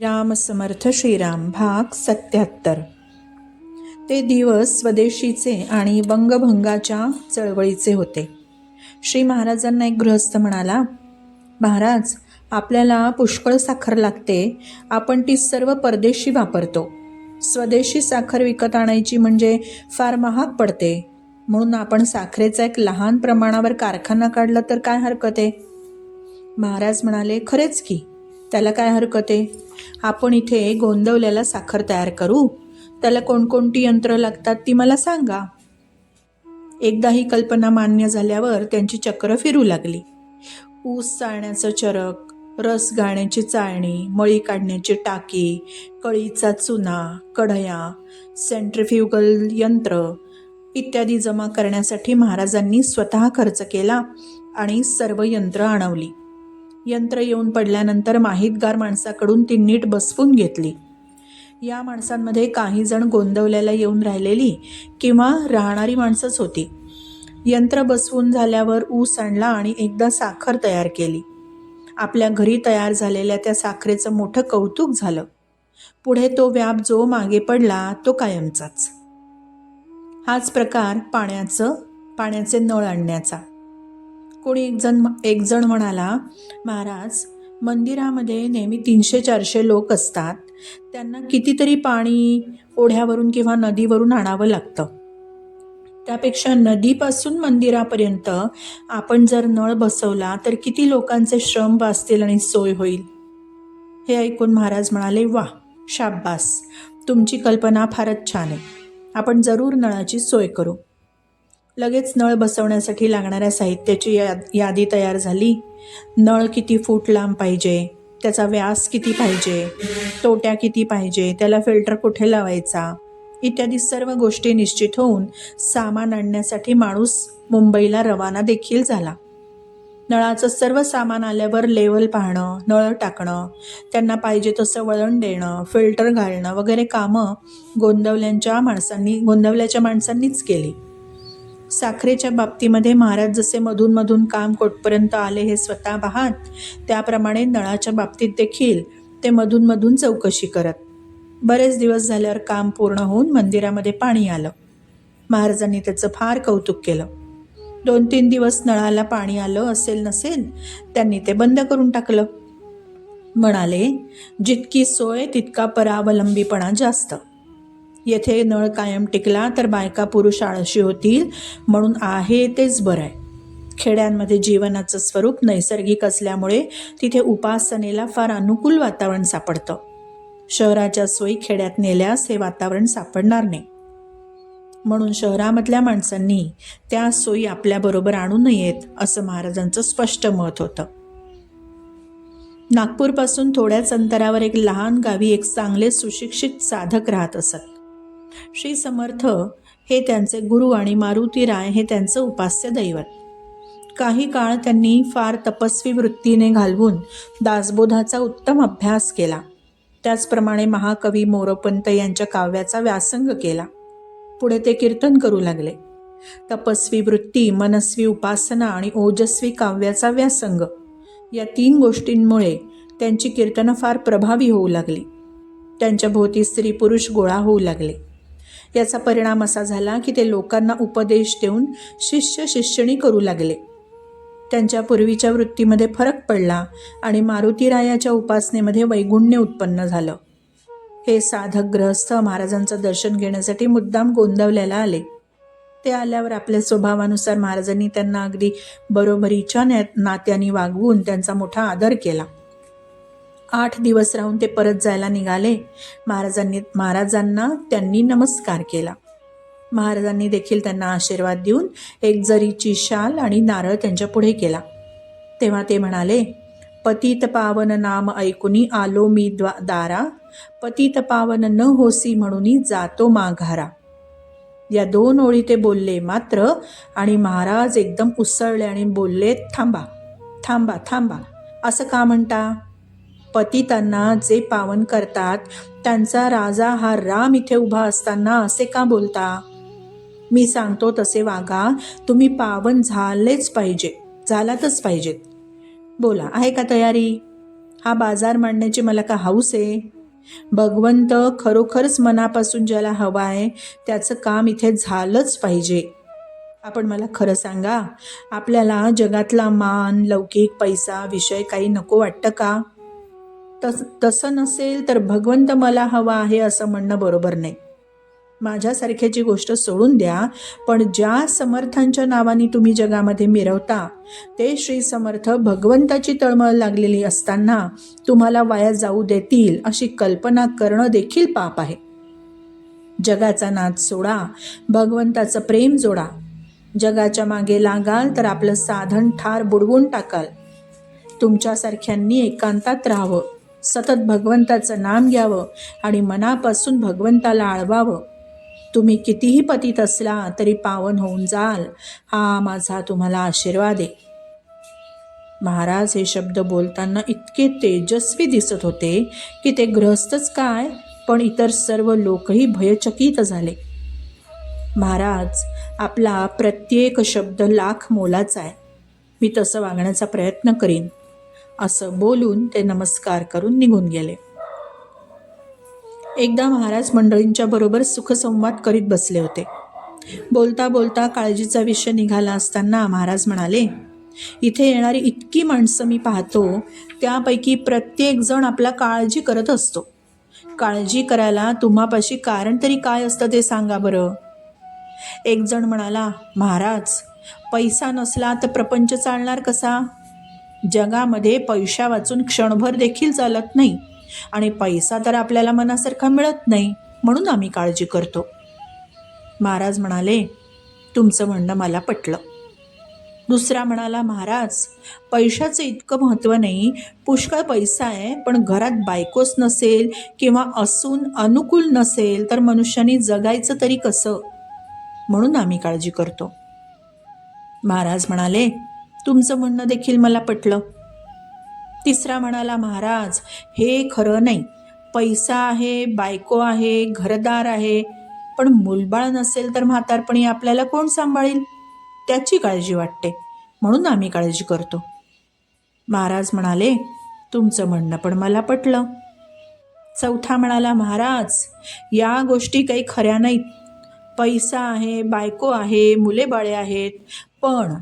राम समर्थ श्रीराम भाग सत्याहत्तर. ते दिवस स्वदेशीचे आणि वंगभंगाच्या चळवळीचे होते. श्री महाराजांना एक गृहस्थ म्हणाला महाराज आपल्याला पुष्कळ साखर लागते. आपण ती सर्व परदेशी वापरतो. स्वदेशी साखर विकत आणायची म्हणजे फार महाग पडते. म्हणून आपण साखरेचा एक लहान प्रमाणावर कारखाना काढला तर काय हरकत आहे? महाराज म्हणाले खरेच की. त्याला काय हरकत आहे? आपण इथे गोंदवल्याला साखर तयार करू? त्याला कोणकोणती यंत्र लागतात ती मला सांगा. एकदा ही कल्पना मान्य झाल्यावर त्यांची चक्र फिरू लागली. ऊस चाळण्याचं चरक रस गाळण्याची चाळणी मळी काढण्याची टाकी कळीचा चुना कढया सेंट्रिफ्युगल यंत्र इत्यादी जमा करण्यासाठी महाराजांनी स्वतः खर्च केला आणि सर्व यंत्र आणवली. यंत्र येऊन पडल्यानंतर माहीतगार माणसाकडून ती नीट बसवून घेतली. या माणसांमध्ये काही जण गोंदवल्याला येऊन राहिलेली किंवा राहणारी माणसंच होती. यंत्र बसवून झाल्यावर ऊस आणला आणि एकदा साखर तयार केली. आपल्या घरी तयार झालेल्या त्या साखरेचं मोठं कौतुक झालं. पुढे तो व्याप जो मागे पडला तो कायमचाच. हाच प्रकार पाण्याचं पाण्याचे नळ आणण्याचा. कोणी एकजण एकजण म्हणाला महाराज मंदिरामध्ये नेहमी तीनशे चारशे लोक असतात. त्यांना कितीतरी पाणी ओढ्यावरून किंवा नदीवरून आणावं लागतं. त्यापेक्षा नदीपासून मंदिरापर्यंत आपण जर नळ बसवला तर किती लोकांचे श्रम वाचतील आणि सोय होईल? हे ऐकून महाराज म्हणाले वा शाब्बास! तुमची कल्पना फारच छान आहे. आपण जरूर नळाची सोय करू. लगेच नळ बसवण्यासाठी लागणाऱ्या साहित्याची याद यादी तयार झाली. नळ किती फूट लांब पाहिजे? त्याचा व्यास किती पाहिजे? तोट्या किती पाहिजे? त्याला फिल्टर कुठे लावायचा? इत्यादी सर्व गोष्टी निश्चित होऊन सामान आणण्यासाठी माणूस मुंबईला रवाना देखील झाला. नळाचं सर्व सामान आल्यावर लेवल पाहणं नळ टाकणं त्यांना पाहिजे तसं वळण देणं फिल्टर घालणं वगैरे कामं गोंदवल्यांच्या माणसांनी गोंदवल्याच्या माणसांनीच केली. साखरेच्या बाबतीमध्ये महाराज जसे मधूनमधून काम कोटपर्यंत आले हे स्वतः पाहात त्याप्रमाणे नळाच्या बाबतीत देखील ते मधूनमधून चौकशी करत. बरेच दिवस झाल्यावर काम पूर्ण होऊन मंदिरामध्ये पाणी आलं. महाराजांनी त्याचं फार कौतुक केलं. दोन तीन दिवस नळाला पाणी आलं असेल नसेल त्यांनी ते बंद करून टाकलं. म्हणाले जितकी सोय तितका परावलंबीपणा जास्त. येथे नळ कायम टिकला तर बायका पुरुष आळशी होतील म्हणून आहे तेच बरं आहे. खेड्यांमध्ये जीवनाचं स्वरूप नैसर्गिक असल्यामुळे तिथे उपासनेला फार अनुकूल वातावरण सापडतं. शहराच्या सोयी खेड्यात नेल्यास हे वातावरण सापडणार नाही. म्हणून शहरामधल्या माणसांनी त्या सोयी आपल्याबरोबर आणू नयेत असं महाराजांचं स्पष्ट मत होतं. नागपूरपासून थोड्याच अंतरावर एक लहान गावी एक चांगले सुशिक्षित साधक राहत असत. श्री समर्थ हे त्यांचे गुरु आणि मारुती राय हे त्यांचं उपास्य दैवत. काही काळ त्यांनी फार तपस्वी वृत्तीने घालवून दासबोधाचा उत्तम अभ्यास केला. त्याचप्रमाणे महाकवी मोरोपंत यांच्या काव्याचा व्यासंग केला. पुढे ते कीर्तन करू लागले. तपस्वी वृत्ती मनस्वी उपासना आणि ओजस्वी काव्याचा व्यासंग या तीन गोष्टींमुळे त्यांची कीर्तनं फार प्रभावी होऊ लागली. त्यांच्या भोवती स्त्री पुरुष गोळा होऊ लागले. याचा परिणाम असा झाला की ते लोकांना उपदेश देऊन शिष्य शिष्यणी करू लागले. त्यांच्या पूर्वीच्या वृत्तीमध्ये फरक पडला आणि मारुतीरायाच्या उपासनेमध्ये वैगुण्य उत्पन्न झालं. हे साधक ग्रहस्थ महाराजांचं दर्शन घेण्यासाठी मुद्दाम गोंदवल्याला आले. ते आल्यावर आपल्या स्वभावानुसार महाराजांनी त्यांना अगदी बरोबरीच्या न्या नात्याने वागवून त्यांचा मोठा आदर केला. आठ दिवस राहून ते परत जायला निघाले. महाराजांनी महाराजांना त्यांनी नमस्कार केला. महाराजांनी देखील त्यांना आशीर्वाद देऊन एक जरीची शाल आणि नारळ त्यांच्या पुढे केला. तेव्हा ते म्हणाले पतित पावन नाम ऐकुनी आलो मी द्वा दारा. पतित पावन न होसी म्हणून जातो माघारा. या दोन ओळी ते बोलले मात्र आणि महाराज एकदम उसळले आणि बोलले थांबा थांबा थांबा. असं का म्हणता? पतितांना जे पावन करतात त्यांचा राजा हा राम इथे उभा असताना असे का बोलता? मी सांगतो तसे वागा तुम्ही पावन झालेच पाहिजे झालातच पाहिजेत. बोला आहे का तयारी? हा बाजार मांडण्याची मला का हाऊस आहे? भगवंत खरोखरच मनापासून ज्याला हवा आहे त्याचं काम इथे झालंच पाहिजे. आपण मला खरं सांगा आपल्याला जगातला मान लौकिक पैसा विषय काही नको वाटतं का? तस तसं नसेल तर भगवंत मला हवा आहे असं म्हणणं बरोबर नाही. माझ्यासारख्याची गोष्ट सोडून द्या पण ज्या समर्थांच्या नावाने तुम्ही जगामध्ये मिरवता ते श्री समर्थ भगवंताची तळमळ लागलेली असताना तुम्हाला वाया जाऊ देतील अशी कल्पना करणं देखील पाप आहे. जगाचा नाद सोडा भगवंताचं प्रेम जोडा. जगाच्या मागे लागाल तर आपलं साधन ठार बुडवून टाकाल. तुमच्यासारख्यांनी एकांतात राहावं. सतत भगवंताचं नाम घ्यावं आणि मनापासून भगवंताला आळवावं. तुम्ही कितीही पतीत असला तरी पावन होऊन जाल हा माझा तुम्हाला आशीर्वाद आहे. महाराज हे शब्द बोलताना इतके तेजस्वी दिसत होते की ते गृहस्थच काय पण इतर सर्व लोकही भयचकित झाले. महाराज आपला प्रत्येक शब्द लाख मोलाचा आहे. मी तसं वागण्याचा प्रयत्न करीन. असं बोलून ते नमस्कार करून निघून गेले. एकदा महाराज मंडळींच्या बरोबर सुखसंवाद करीत बसले होते. बोलता बोलता काळजीचा विषय निघाला असताना महाराज म्हणाले इथे येणारी इतकी माणसं मी पाहतो त्यापैकी प्रत्येक जण आपला काळजी करत असतो. काळजी करायला तुम्हापाशी कारण तरी काय असतं ते सांगा बरं. एक जण म्हणाला महाराज पैसा नसला तर प्रपंच चालणार कसा? जगामध्ये पैशा वाचून क्षणभर देखील चालत नाही. आणि पैसा तर आपल्याला मनासारखा मिळत नाही म्हणून आम्ही काळजी करतो. महाराज म्हणाले तुमचं म्हणणं मला पटलं. दुसरा म्हणाला महाराज पैशाचं इतकं महत्त्व नाही. पुष्कळ पैसा आहे पण घरात बायकोच नसेल किंवा असून अनुकूल नसेल तर मनुष्याने जगायचं तरी कसं? म्हणून आम्ही काळजी करतो. महाराज म्हणाले तुमचं म्हणणं देखील मला पटलं. तिसरा म्हणाला महाराज हे खरं नाही. पैसा आहे बायको आहे घरदार आहे. पण मुलबाळ नसेल तर म्हातारपणी आपल्याला कोण सांभाळेल? त्याची काळजी वाटते. म्हणून आम्ही काळजी करतो. महाराज म्हणाले तुमचं म्हणणं पण मला पटलं. चौथा म्हणाला महाराज या गोष्टी काही खऱ्या नाहीत. पैसा आहे बायको आहे मुले बाळे आहेत. पण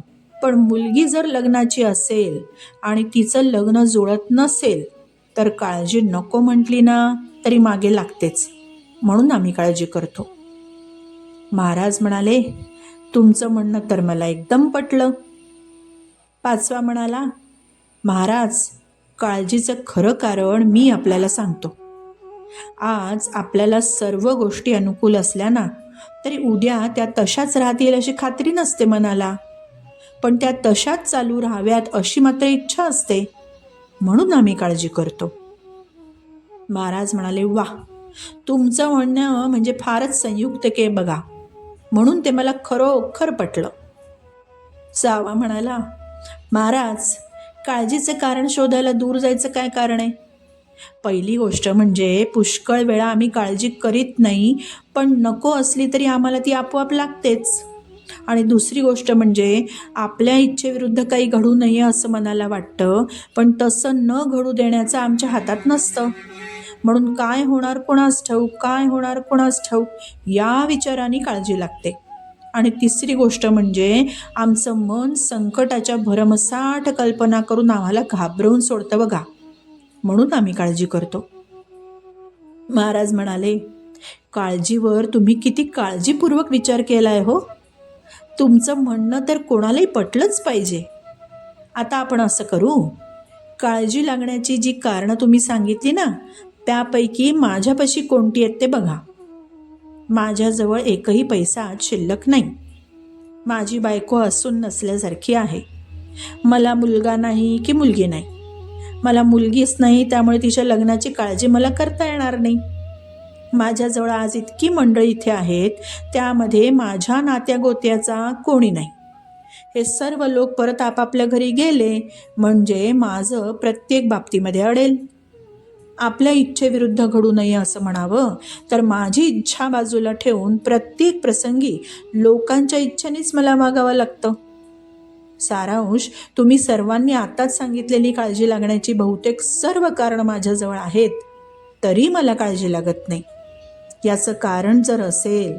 पण मुलगी जर लग्नाची असेल आणि तिचं लग्न जुळत नसेल तर काळजी नको म्हटली ना तरी मागे लागतेच. म्हणून आम्ही काळजी करतो. महाराज म्हणाले तुमचं म्हणणं तर मला एकदम पटलं. पाचवा म्हणाला महाराज काळजीचं खरं कारण मी आपल्याला सांगतो. आज आपल्याला सर्व गोष्टी अनुकूल असल्या ना तरी उद्या त्या तशाच राहतील अशी खात्री नसते मनाला. पण त्या तशाच चालू राहाव्यात अशी मात्र इच्छा असते म्हणून आम्ही काळजी करतो. महाराज म्हणाले वा तुमचं म्हणणं म्हणजे फारच संयुक्त के बघा. म्हणून ते मला खरोखर पटलं. जावा म्हणाला महाराज काळजीचं कारण शोधायला दूर जायचं काय कारण आहे? पहिली गोष्ट म्हणजे पुष्कळ वेळा आम्ही काळजी करीत नाही पण नको असली तरी आम्हाला ती आपोआप लागतेच. आणि दुसरी गोष्ट म्हणजे आपल्या इच्छेविरुद्ध काही घडू नये असं मनाला वाटतं पण तसं न घडू देण्याचं आमच्या हातात नसतं. म्हणून काय होणार कोणास ठाऊक काय होणार कोणास ठाऊक या विचाराने काळजी लागते. आणि तिसरी गोष्ट म्हणजे आमचं मन संकटाच्या भरमसाठ कल्पना करून आम्हाला घाबरवून सोडतं बघा. म्हणून आम्ही काळजी करतो. महाराज म्हणाले काळजीवर तुम्ही किती काळजीपूर्वक विचार केला आहे हो? तुमचं म्हणणं तर कोणालाही पटलंच पाहिजे. आता आपण असं करू. काळजी लागण्याची जी कारणं तुम्ही सांगितली ना त्यापैकी माझ्यापाशी कोणती आहेत ते बघा. माझ्याजवळ एकही पैसा आज शिल्लक नाही. माझी बायको असून नसल्यासारखी आहे. मला मुलगा नाही की मुलगी नाही. मला मुलगीच नाही त्यामुळे तिच्या लग्नाची काळजी मला करता येणार नाही. माझ्याजवळ आज इतकी मंडळी इथे आहेत त्यामध्ये माझ्या नात्या गोत्याचा कोणी नाही. हे सर्व लोक परत आपापल्या घरी गेले म्हणजे माझं प्रत्येक बाबतीमध्ये अडेल. आपल्या इच्छेविरुद्ध घडू नये असं म्हणावं तर माझी इच्छा बाजूला ठेवून प्रत्येक प्रसंगी लोकांच्या इच्छेनेच मला वागावं लागतं. सारांश तुम्ही सर्वांनी आताच सांगितलेली काळजी लागण्याची बहुतेक सर्व कारण माझ्याजवळ आहेत तरी मला काळजी लागत नाही. याचं कारण जर असेल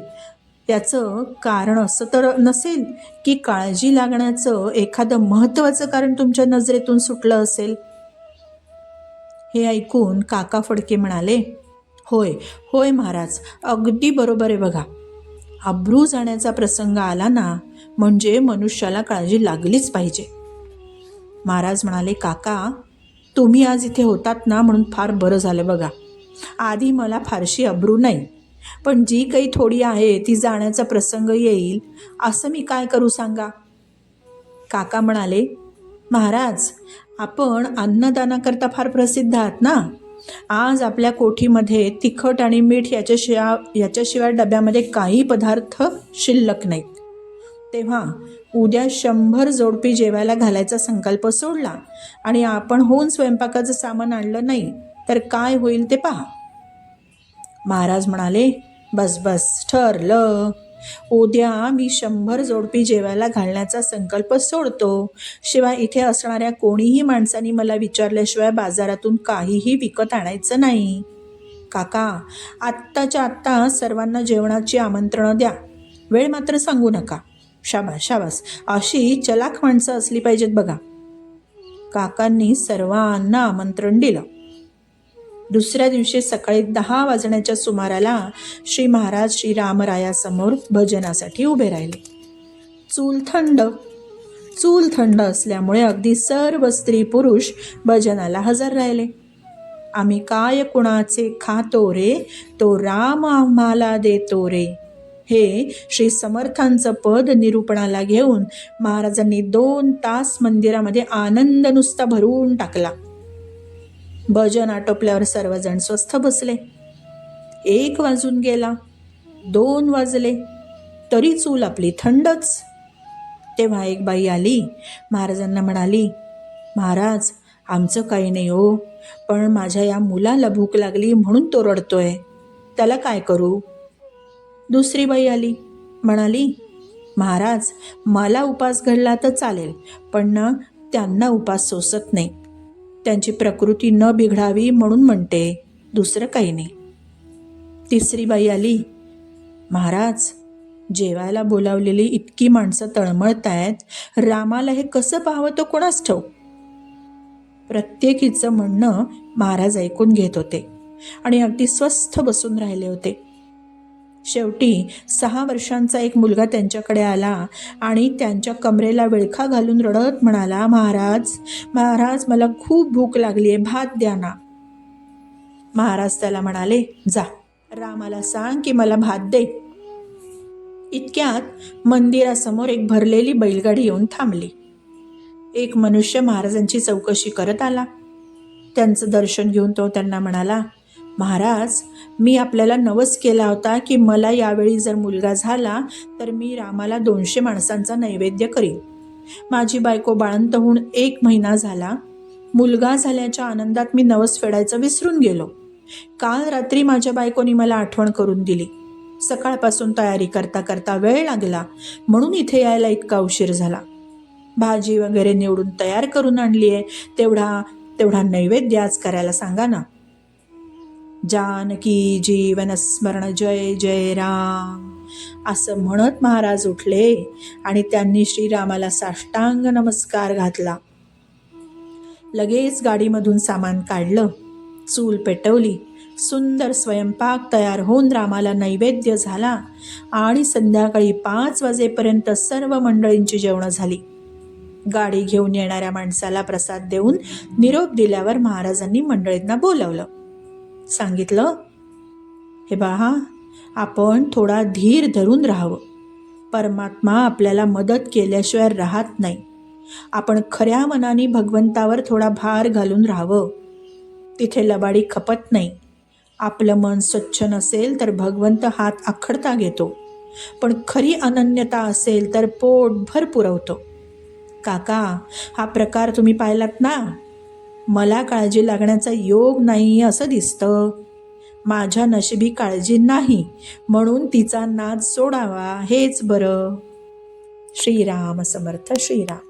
याचं कारण असं तर नसेल की काळजी लागण्याचं एखादं महत्त्वाचं कारण तुमच्या नजरेतून सुटलं असेल. हे ऐकून काका फडके म्हणाले होय होय महाराज अगदी बरोबर आहे बघा. अब्रू जाण्याचा प्रसंग आला ना म्हणजे मनुष्याला काळजी लागलीच पाहिजे. महाराज म्हणाले काका तुम्ही आज इथे होतात ना म्हणून फार बरं झालं बघा. आधी मला फारशी अब्रू नाही पण जी काही थोडी आहे ती जाण्याचा प्रसंग येईल. असं मी काय करू सांगा? काका म्हणाले महाराज आपण अन्नदानाकरता फार प्रसिद्ध आहात ना? आज आपल्या कोठीमध्ये तिखट आणि मीठ याच्याशिवाय याच्याशिवाय डब्यामध्ये काही पदार्थ शिल्लक नाहीत. तेव्हा उद्या शंभर जोडपी जेवायला घालायचा संकल्प सोडला आणि आपण होऊन स्वयंपाकाचं सामान आणलं नाही तर काय होईल ते पहा. महाराज म्हणाले बस बस ठरलं. उद्या मी शंभर जोडपी जेवायला घालण्याचा संकल्प सोडतो. शिवाय इथे असणाऱ्या कोणीही माणसांनी मला विचारल्याशिवाय बाजारातून काहीही विकत आणायचं नाही. काका आत्ताच्या आत्ता सर्वांना जेवणाची आमंत्रणं द्या. वेळ मात्र सांगू नका. शाबास शाबास. अशी चलाख माणसं असली पाहिजेत बघा. काकांनी सर्वांना आमंत्रण दिलं. दुसऱ्या दिवशी सकाळी दहा वाजण्याच्या सुमाराला श्री महाराज श्री रामरायासमोर भजनासाठी उभे राहिले. चूल थंड. चूल थंड असल्यामुळे अगदी सर्व स्त्री पुरुष भजनाला हजर राहिले. आम्ही काय कुणाचे खातो रे? तो राम आम्हाला देतो रे. हे श्री समर्थांचं पद निरूपणाला घेऊन महाराजांनी दोन तास मंदिरामध्ये आनंद नुसता भरून टाकला. भजन आटोपल्यावर सर्वजण स्वस्थ बसले. एक वाजून गेला. दोन वाजले. तरी चूल आपली थंडच. तेव्हा एक बाई आली. महाराजांना म्हणाली महाराज आमचं काही नाही हो पण माझ्या या मुलाला भूक लागली म्हणून तो रडतोय. त्याला काय करू? दुसरी बाई आली. म्हणाली महाराज मला उपास घडला तर चालेल पण ना त्यांना उपास सोसत नाही. त्यांची प्रकृती न बिघडावी म्हणून म्हणते दुसरं काही नाही. तिसरी बाई आली महाराज जेवायला बोलावलेली इतकी माणसं तळमळत आहेत रामाला हे कसं पाहावं तो कोणास ठेव प्रत्येकीचं म्हणणं महाराज ऐकून घेत होते आणि अगदी स्वस्थ बसून राहिले होते. शेवटी सहा वर्षांचा एक मुलगा त्यांच्याकडे आला आणि त्यांच्या कमरेला विळखा घालून रडत म्हणाला महाराज महाराज मला खूप भूक लागली आहे भात द्या ना. महाराज त्याला म्हणाले जा रामाला सांग की मला भात दे. इतक्यात मंदिरासमोर एक भरलेली बैलगाडी येऊन थांबली. एक मनुष्य महाराजांची चौकशी करत आला. त्यांचं दर्शन घेऊन तो त्यांना म्हणाला महाराज मी आपल्याला नवस केला होता की मला यावेळी जर मुलगा झाला तर मी रामाला दोनशे माणसांचा नैवेद्य करीन. माझी बायको बाळंत होऊन एक महिना झाला. मुलगा झाल्याच्या आनंदात मी नवस फेडायचं विसरून गेलो. काल रात्री माझ्या बायकोनी मला आठवण करून दिली. सकाळपासून तयारी करता करता वेळ लागला म्हणून इथे यायला इतका उशीर झाला. भाजी वगैरे निवडून तयार करून आणली आहे तेवढा तेवढा नैवेद्य आज करायला सांगा ना. जानकी जीवन स्मरण जय जय राम. असं म्हणत महाराज उठले आणि त्यांनी श्रीरामाला साष्टांग नमस्कार घातला. लगेच गाडीमधून सामान काढलं चूल पेटवली सुंदर स्वयंपाक तयार होऊन रामाला नैवेद्य झाला आणि संध्याकाळी पाच वाजेपर्यंत सर्व मंडळींची जेवणं झाली. गाडी घेऊन येणाऱ्या माणसाला प्रसाद देऊन निरोप दिल्यावर महाराजांनी मंडळींना बोलावलं. सांगितलं? हे बाहा आपण थोडा धीर धरून राहावं. परमात्मा आपल्याला मदत केल्याशिवाय राहत नाही. आपण खऱ्या मनाने भगवंतावर थोडा भार घालून राहावं. तिथे लबाडी खपत नाही. आपलं मन स्वच्छ नसेल तर भगवंत हात आखडता घेतो. पण खरी अनन्यता असेल तर पोटभर पुरवतो. काका हा प्रकार तुम्ही पाहिलात ना? मला काळजी लागण्याचा योग नाही असं दिसतं. माझ्या नशिबी काळजी नाही म्हणून तिचा नाद सोडावा हेच बरं. श्रीराम समर्थ श्रीराम.